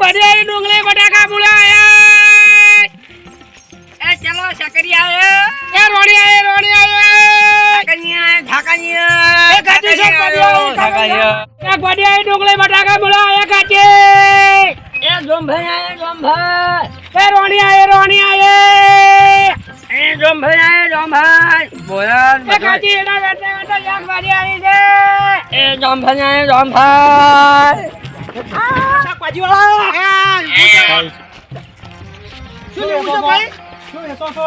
પડી ડુંગળી બટાકા બોલાયા. એ ચલો શકરી આવ્યો એ રોણી આયે રોણી આવ્યો ઝાકણી આવ્યો એ કાચી શાક પડી ઢાકણિયા આવ્યો. એ પડી આયે ડુંગળી બટાકા બોલાયા કાચી એ જોંભાઈ આવ્યો જોંભાઈ એ રોણી આયે રોણી એ આવ્યો એ કાચી એના બેઠા બેઠા શાક ભાજી આવી છે. એ જોંભાઈ આવ્યો જોંભાઈ શાકભાજી વાળા શું લેવું છે ભાઈ શું વેચો છો?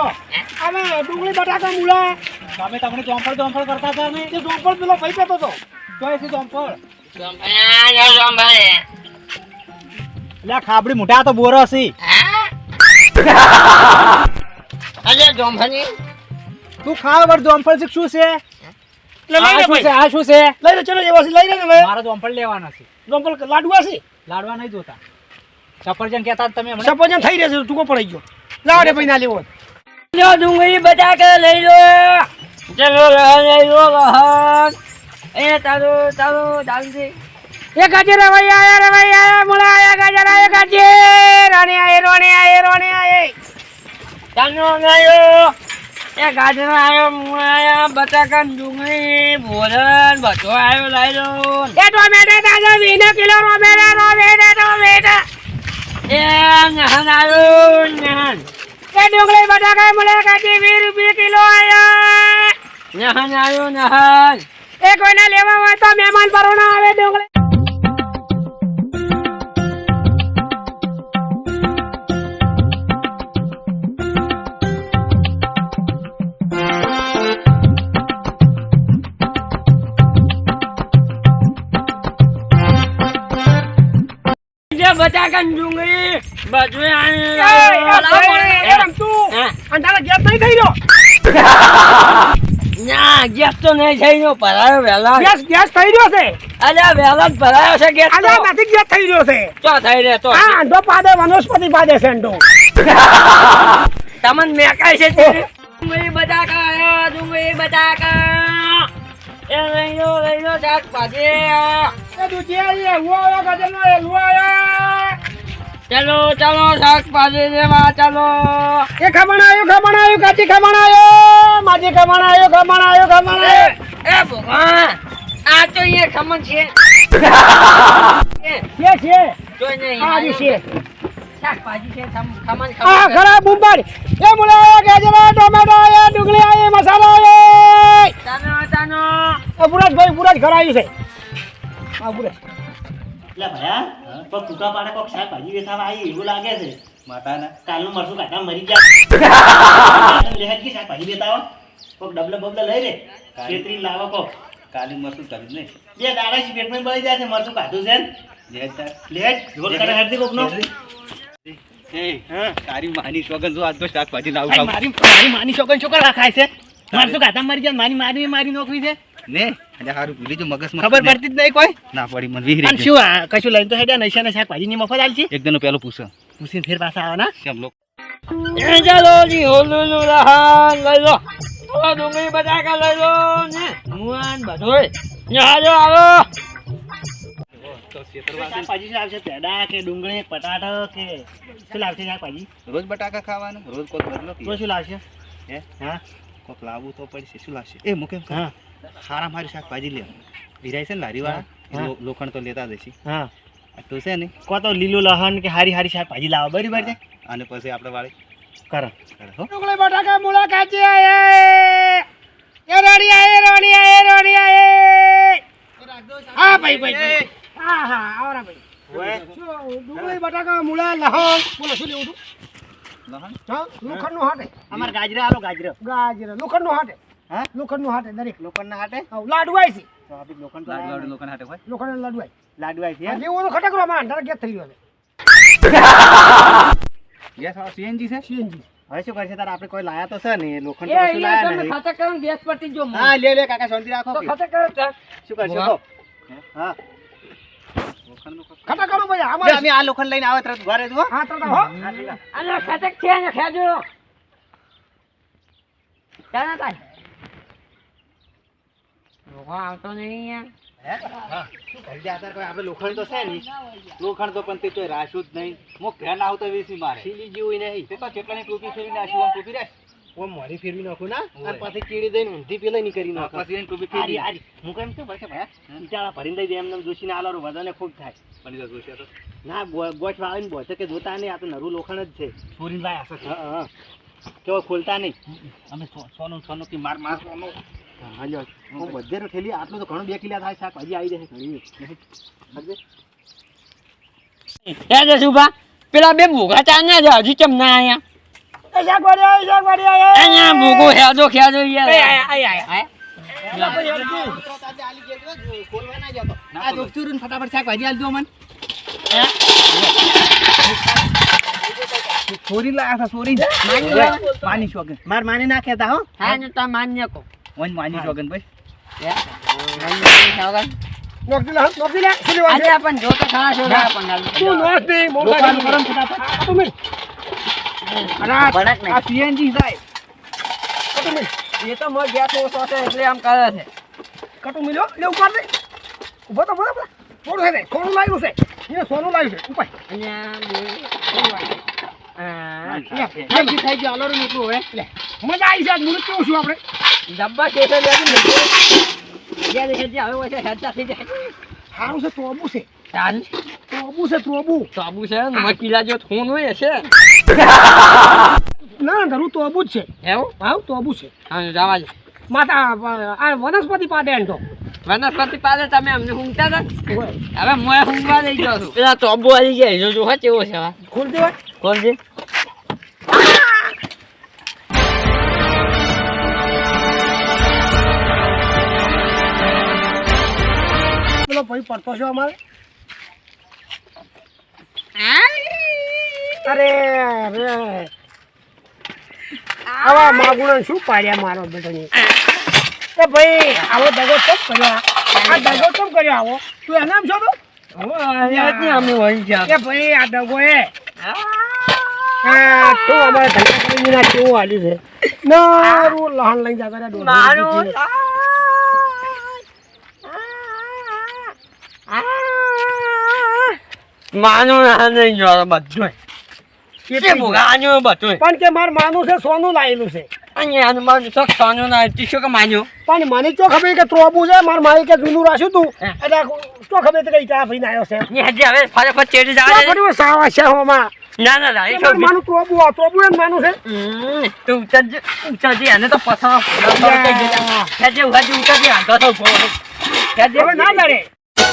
અમે ડુંગળી બટાકા મૂળા તમે તમને ચોંપડ ચોંપડ કરતા હતા ને તે જોંપલ પેલો ભાઈ પેતો તો ચોય છે ચોંપડ લે ખાબડી મોટા તો બોરો હશે અલે જોંભાઈ તું ખાવ બર ચોંપડ છે શું છે એટલે લઈ આ લે ભાઈ. આ શું છે? લઈ લે ચલો એવા છે લઈ લે ને મારા ચોંપડ લેવાના છે. જોંપલ લાડવા છે. લાડવા નહીં જોતા. સફરજન કહેતા તમે હમણાં થઈ રહેશે ટૂંકો પડી ગયો? લાવ ભાઈ ના લેવો. લો ડુંગળી બટાકા લઈ લો. ચલો લઈ લો લહણ એ તારો તારો દાલજી એ કાચી રવાઈ આયા રવાઈ આયા મુળા આયા ગાજર આયા કાચી રાણી આયે રોણી આયે રોણી આયે. ચાનો આવ્યો એ ગાજર આવ્યો મૂળ બટાકા ડુંગળી ભોજન બધો આવ્યો લઈ લો એ ટોમેટો તાજો વીને કિલો ટોમેટા ટોમેટા ટોમેટા એ નહન આવ્યો નહન. એ ડુંગળી બટાકા મળે કાચી વીસ રૂપિયા કિલો આવ્યો. નહન આવ્યો નહન. એ કોઈને લેવા હોય તો મહેમાન પરોણા આવે ડુંગળી. જે બટાકા ને ગેસ ગયો તો. નહીં થઈ ગયો ભરાયો વહેલા ગેસ ગેસ થઈ રહ્યો છે? અલ્યા વહેલા ભરાયો છે ગેસ આજે નથી ગેસ થઈ રહ્યો છે. તો થઈ રહે તો? હા તો પાદે વનસ્પતિ પાદે સેન્ટો તમને મેકાય છે તે. ડુંગળી બટાકા ડુંગળી બટાકા. એ લઈ લો લઈ લો શાકભાજી. એ દુજે એ હુઆ ગજરનો એ હુઆ ચલો ચલો શાકભાજી લેવા ચલો. એ ખમણ આવ્યું ખમણ આવ્યું કાચી ખમણ આવ્યો માજી ખમણ આવ્યું ખમણ આવ્યું ખમણ આવ્યો. એ ભગવાન આ તો અહીંયા ખમણ છે. છે છે. જોઈ નહીં આ જ છે. શાકભાજી છે ખમ- ખમણ આ ખમણ ખરા બુંબાડ. એ મુળા આવ્યો ટોમેટો આવ્યો ડુંગળી આવી મસાલો આવ્યો તાનો તાનો. પુરાજભાઈ પુરાજ ખરાયું છે. પુરાજ. કોક ટૂંકા પાડે કોક શાકભાજી વેચાવા આવી એવું લાગે છે. માતાના. કાલનું મરસું કાઢા મરી ગયા. લેહટ કી શાકભાજી વેચાવો કોક ડબલે બબલે લઈ લે. છેતરી લાવો કોક. કાલી મરચું કરી ને બે દાડા પેટમાં બળી જાય છે મરસું કાઢું છે ને. લેહટ જોર કરે હરદી કોક નો હા. તારી માની સોગન જો આજ તો શાકભાજી લાવું મારી માની છોકરી છોકરા ખાય છે. મરસું કાઢા મરી જાય મારી મારી મારી નોકરી છે. ને આજે હારું ભૂલી જો મગજ ખબર પડતી જ નહીં કોઈ? ના પડી મને અને શું આ કશું લઈને તો હેડ્યા નૈશા ને શાકભાજી ની મફત આલશી? એક દનો પેલો પૂછો. પૂછીને ફેર પાછા આવો ના કેમ લોકો એ ચાલો જી હોલું નું લહણ લઈ લો. ઓ ડુંગળી બટાકા લઈ લો ને મુવાન બધોય. ને હાલો આવો. ડુંગળી પટાટા કે શું લાવશે શાકભાજી રોજ બટાકા ખાવાનું રોજ કોઈ બદલો શું લાવશે? હે? હા? કોક લાવવું તો પડશે શું લાવશે એ મૂકે હા. હારા મારી શાકભાજી લે. વિરાય છે ને લારી વાળા લોખંડ તો લેતા જશે હા. તો છે ને. કો તો લીલું લહણ કે હારી હારી શાકભાજી લાવો બરાબર છે? અને પછી આપણે વાળી. કરો. કરે હો. બટાકા મૂળા કાચી આયે! એ રોણી આયે રોણી આયે રોણી આયે! હા ભાઈ ભાઈ. હા હા આવરા ભાઈ. શું, ડુંગળી બટાકા મૂળા લહણ? બોલો શું લેવું હતું લહણ? હા લોખંડનું હાટે અમાર ગાજરા આલો ગાજરો. ગાજર. લોખંડનું હાટે. હા? લોખંડનું હાટે દરેક. લોખંડના હાટે? હા, લાડુ છે. તો લોખંડ લાડુ લોખંડ હાટે હોય? લોખંડ લાડુ આય છે આ જેવું તો ખટકરો માં તારા ગેસ થઈ ગયો છે. ગેસ વાળો સીએનજી છે? સીએનજી. હવે શું કરશે? તાર આપણે કોઈ લાયા તો છે ને? લોખંડ તો લાયા નહીં. ખાતા કરો ગેસ પરથી જો હા લે લે કાકા શાંતિ રાખો. તો કે. ખાતા કરો શું કરશો? હા? લોખંડનું કોક ભાઈ અમે આ લોખંડ લઈને આવે તરત ઘરે જો હા તો હો અને ખટક છે ને ખાજો. ચાલો તાર ભોગો આવતો નહીં યાર લોખંડ તો છે નહીં. લોખંડ તો પણ તે તો રાખ્યું જ નહીં. હું ઘેર ના આવતો વેસી મારે. સીલી જેવું નહીં. તે તો કેટલાની ટોપી ફેરી નાખી આમ ટોપી રાખ. ઓમ મારી ફેરવી નાખું ના? અને પાછી ચીડી દઈને ઊંધી પેલા નહીં કરી નાખો. પછી એની ટોપી આરી ફેરી આરી. હું કેમ ભાઈ ભાઈ ઈટાળા ભરીને દઈ દે એમ જોશીને આલારું વધારે ખૂબ થાય. તો ના ગોઠ વાળીને બોચે કે જોતા નહીં આ તો નરું લોખંડ જ છે. ચોરીને લાયા છે હા હા. કેવો ખોલતા નહીં. અમે સોનું સોનું કે માર માર સોનું હાલ્યો હું બધે થેલી ઠેલી આટલું તો ઘણું બે કિલા થાય શાકભાજી આવી જશે ઘણી? એ જય સુભા પેલા બે ભૂખા ચા ના છે હજી કેમ ના આયા? હેજો ફટાફટ શાકભાજી દો મને. ચોરી લાયા છે ચોરી. માની લો. માની શોગન માર માની ના કહેતા હો. હા ને તમે માન્ય કો ઓન માની શોગન ભાઈ. તો તો તો કટુ મિલ્યો લે ઉપર દે. ઊભો તો ઊભો તો થોડું છે. ને સોનું લાવ્યું છે. સોનું લાવ્યું છે. લે થઈ ગયો અલરું મજા આવી જાય આજ મુહૂર્ત કેવું છું આપણે ડબ્બા થઈ જાય સારું છે તોબું છે ચાલ તોબુ છે જો થોન હોય છે ના ધરું તોબુ જ છે એવું ભાવ તોબુ છે હા દે માતા વનસ્પતિ પાડે એમ વનસ્પતિ પાસે તમે અમને ઊંઘતા હતા હવે મોએ ઊંઘવા લઈ ગયો છું પેલા તોબો આવી ગયા જો હા કેવો છે ખોલ દેવાય. ખોલ છે? પડતો છે અમારે. અરે રે આવા માગુણો શું પાડ્યા મારો બેટો એ ભાઈ આવો દગો ચમ કર્યો. આ દગો ચમ કર્યો આવો? તું એના છો તો? અમે વહી ભાઈ આ દગો એ. તું અમારે ધંધા કરીને કેવું હાલ્યું છે? મારું લહાન લઈને જતા રહ્યા માનું ના નહીં જો બધું કે. ભૂગાનું બધું પણ કે માર માનું છે સોનું લાયેલું છે અહીંયા મારું શોખ સોનું ના ટીશું કે માન્યું પણ મને ચો ખબર કે ત્રોબુ છે માર મારી કે જૂનું રાખ્યું તું. એટલે ચો ખબર કે કઈ ચા આવ્યો છે હજી હવે ફટાફટ ચેડી ચો જવા સાવા છે હોમાં ના ના ના એ મારું માનું ત્રોબુ આ ત્રોબુ એમ માનું છે તું ઉતરજે એને તો હાંધો તો ઊભો હેજે હવે ના ડરે